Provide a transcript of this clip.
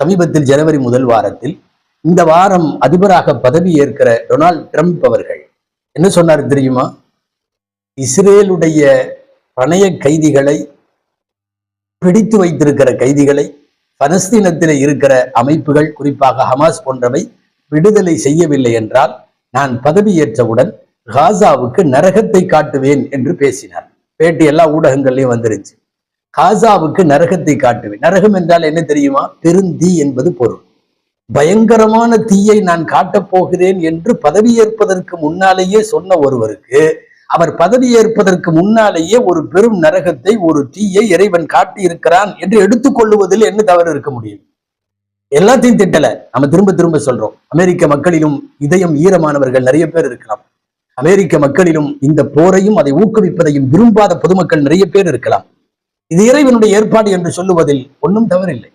சமீபத்தில் ஜனவரி முதல் வாரத்தில் இந்த வாரம் அதிபராக பதவி ஏற்கிற டொனால்ட் ட்ரம்ப் அவர்கள் என்ன சொன்னார் தெரியுமா? இஸ்ரேலுடைய பணைய கைதிகளை பிடித்து வைத்திருக்கிற கைதிகளை பலஸ்தீனத்தில் இருக்கிற அமைப்புகள் குறிப்பாக ஹமாஸ் போன்றவை விடுதலை செய்யவில்லை என்றால் நான் பதவியேற்றவுடன் காசாவுக்கு நரகத்தை காட்டுவேன் என்று பேசினார். பேட்டி எல்லா ஊடகங்கள்லயும் வந்துருச்சு. காசாவுக்கு நரகத்தை காட்டுவேன். நரகம் என்றால் என்ன தெரியுமா? பெருந்தீ என்பது பொருள். பயங்கரமான தீயை நான் காட்டப் போகிறேன் என்று பதவியேற்பதற்கு முன்னாலேயே சொன்ன ஒருவருக்கு அவர் பதவியேற்பதற்கு முன்னாலேயே ஒரு பெரும் நரகத்தை ஒரு தீயை இறைவன் காட்டி இருக்கிறான் என்று எடுத்துக்கொள்ளுவதில் என்ன தவறு இருக்க முடியும்? எல்லாத்தையும் திட்டல. நம்ம திரும்ப திரும்ப சொல்றோம். அமெரிக்க மக்களிலும் இதயம் ஈரமானவர்கள் நிறைய பேர் இருக்கலாம். அமெரிக்க மக்களிலும் இந்த போரையும் அதை ஊக்குவிப்பதையும் விரும்பாத பொதுமக்கள் நிறைய பேர் இருக்கலாம். இது இறைவனுடைய ஏற்பாடு என்று சொல்லுவதில் ஒன்றும் தவறில்லை.